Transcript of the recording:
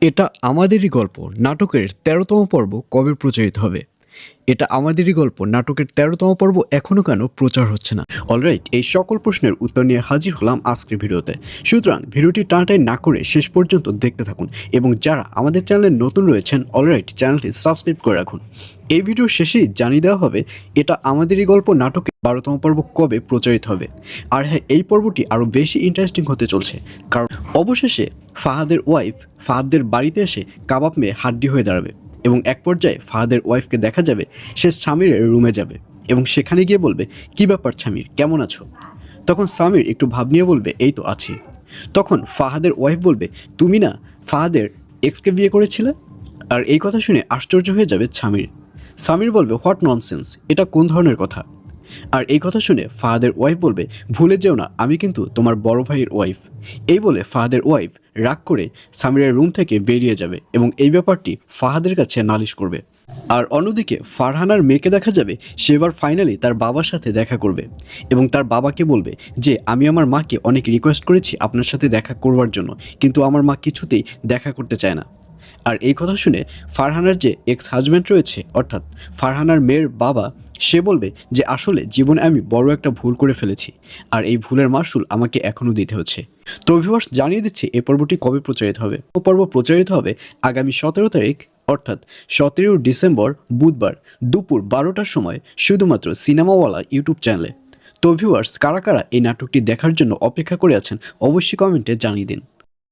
এটা আমাদেরই গল্প। নাটকের তেরোতম পর্ব কবে প্রচারিত হবে? এটা আমাদেরই গল্প। নাটকের তেরোতম পর্ব এখনও কেন প্রচার হচ্ছে না? অলরাইট এই সকল প্রশ্নের উত্তর নিয়ে হাজির হলাম আজকের ভিডিওতে। সুতরাং ভিডিওটি টানাটাই না করে শেষ পর্যন্ত দেখতে থাকুন এবং যারা আমাদের চ্যানেলে নতুন রয়েছেন অলরাইট চ্যানেলটি সাবস্ক্রাইব করে রাখুন। এই ভিডিওর শেষেই জানিয়ে দেওয়া হবে, এটা আমাদেরই গল্প নাটকে বারোতম পর্ব কবে প্রচারিত হবে? আর হ্যাঁ এই পর্বটি আরও বেশি ইন্টারেস্টিং হতে চলছে। কারণ অবশেষে ফাহাদের ওয়াইফ ফাহাদের বাড়িতে এসে কাবাব মেয়ে হাড্ডি হয়ে দাঁড়াবে। এবং এক পর্যায়ে ফাহাদের ওয়াইফকে দেখা যাবে, সে স্বামীর রুমে যাবে এবং সেখানে গিয়ে বলবে, কি ব্যাপার স্বামীর কেমন আছো? তখন স্বামীর একটু ভাব নিয়ে বলবে, এই তো আছি। তখন ফাহাদের ওয়াইফ বলবে, তুমি না ফাহাদের এক্সকে বিয়ে করেছিলে? আর এই কথা শুনে আশ্চর্য হয়ে যাবে স্বামীর স্বামীর বলবে, হোয়াট ননসেন্স, এটা কোন ধরনের কথা? আর এই কথা শুনে ফাহাদের ওয়াইফ বলবে, ভুলে যেও না, আমি কিন্তু তোমার বড় ভাইয়ের ওয়াইফ এই বলে ফাহাদের ওয়াইফ রাগ করে সামিরের রুম থেকে বেরিয়ে যাবে এবং এই ব্যাপারটি ফাহাদের কাছে নালিশ করবে। আর অন্যদিকে ফারহানার মেয়েকে দেখা যাবে, সে এবার ফাইনালি তার বাবার সাথে দেখা করবে এবং তার বাবাকে বলবে যে, আমি আমার মাকে অনেক রিকোয়েস্ট করেছি আপনার সাথে দেখা করবার জন্য, কিন্তু আমার মা কিছুতেই দেখা করতে চায় না। আর এই কথা শুনে ফারহানার যে এক্স হাজব্যান্ড রয়েছে, অর্থাৎ ফারহানার মেয়ের বাবা সে বলবে যে, আসলে জীবনে আমি বড় একটা ভুল করে ফেলেছি, আর এই ভুলের মাসুল আমাকে এখনও দিতে হচ্ছে। তো ভিউয়ার্স জানিয়ে দিচ্ছি, এ পর্বটি কবে প্রচারিত হবে? ও পর্ব প্রচারিত হবে আগামী সতেরো তারিখ, অর্থাৎ সতেরো ডিসেম্বর, বুধবার, দুপুর বারোটার সময়, শুধুমাত্র সিনেমাওয়ালা ইউটিউব চ্যানেলে। তো ভিউয়ার্স কারা কারা এই নাটকটি দেখার জন্য অপেক্ষা করে আছেন, অবশ্যই কমেন্টে জানিয়ে দিন।